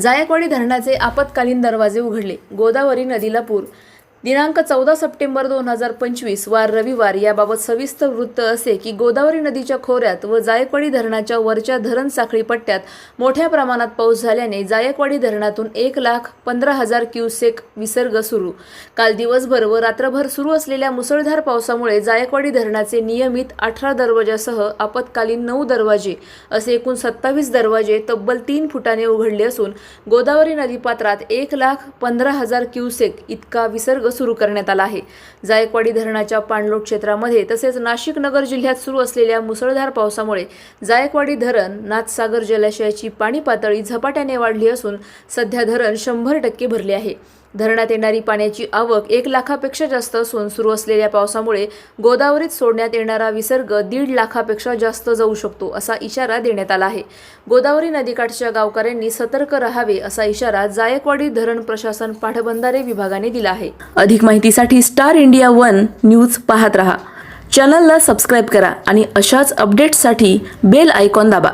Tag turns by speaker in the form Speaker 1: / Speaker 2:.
Speaker 1: जायकवाडी धरणाचे आपत्कालीन दरवाजे उघडले. गोदावरी नदीला पूर दिनांक चौदा सप्टेंबर दोन हजार पंचवीस वार रविवार याबाबत सविस्तर वृत्त असे की गोदावरी नदीच्या खोऱ्यात व जायकवाडी धरणाच्या वरच्या धरण साखळी पट्ट्यात मोठ्या प्रमाणात पाऊस झाल्याने जायकवाडी धरणातून एक लाख पंधरा हजार क्युसेक विसर्ग सुरू. काल दिवसभर व रात्रभर सुरू असलेल्या मुसळधार पावसामुळे जायकवाडी धरणाचे नियमित अठरा दरवाजासह आपत्कालीन नऊ दरवाजे असे एकूण सत्तावीस दरवाजे तब्बल तीन फुटाने उघडले असून गोदावरी नदीपात्रात एक लाख पंधरा हजार क्युसेक इतका विसर्ग सुरू करण्यात आला आहे. जायकवाडी धरणाच्या पाणलोट क्षेत्रामध्ये तसेच नाशिक नगर जिल्ह्यात सुरू असलेल्या मुसळधार पावसामुळे जायकवाडी धरण नाथसागर जलाशयाची पाणी पातळी झपाट्याने वाढली असून सध्या धरण शंभर टक्के भरले आहे. धरणात येणारी पाण्याची आवक एक लाखापेक्षा जास्त असून सुरू असलेल्या पावसामुळे गोदावरीत सोडण्यात येणारा विसर्ग दीड लाखापेक्षा जास्त जाऊ शकतो असा इशारा देण्यात आला आहे. गोदावरी नदीकाठच्या गावकऱ्यांनी सतर्क राहावे असा इशारा जायकवाडी धरण प्रशासन पाटबंधारे विभागाने दिला आहे. अधिक माहितीसाठी स्टार इंडिया वन न्यूज पाहत रहा. चॅनलला सबस्क्राईब करा आणि अशाच अपडेट्ससाठी बेल आयकॉन दाबा.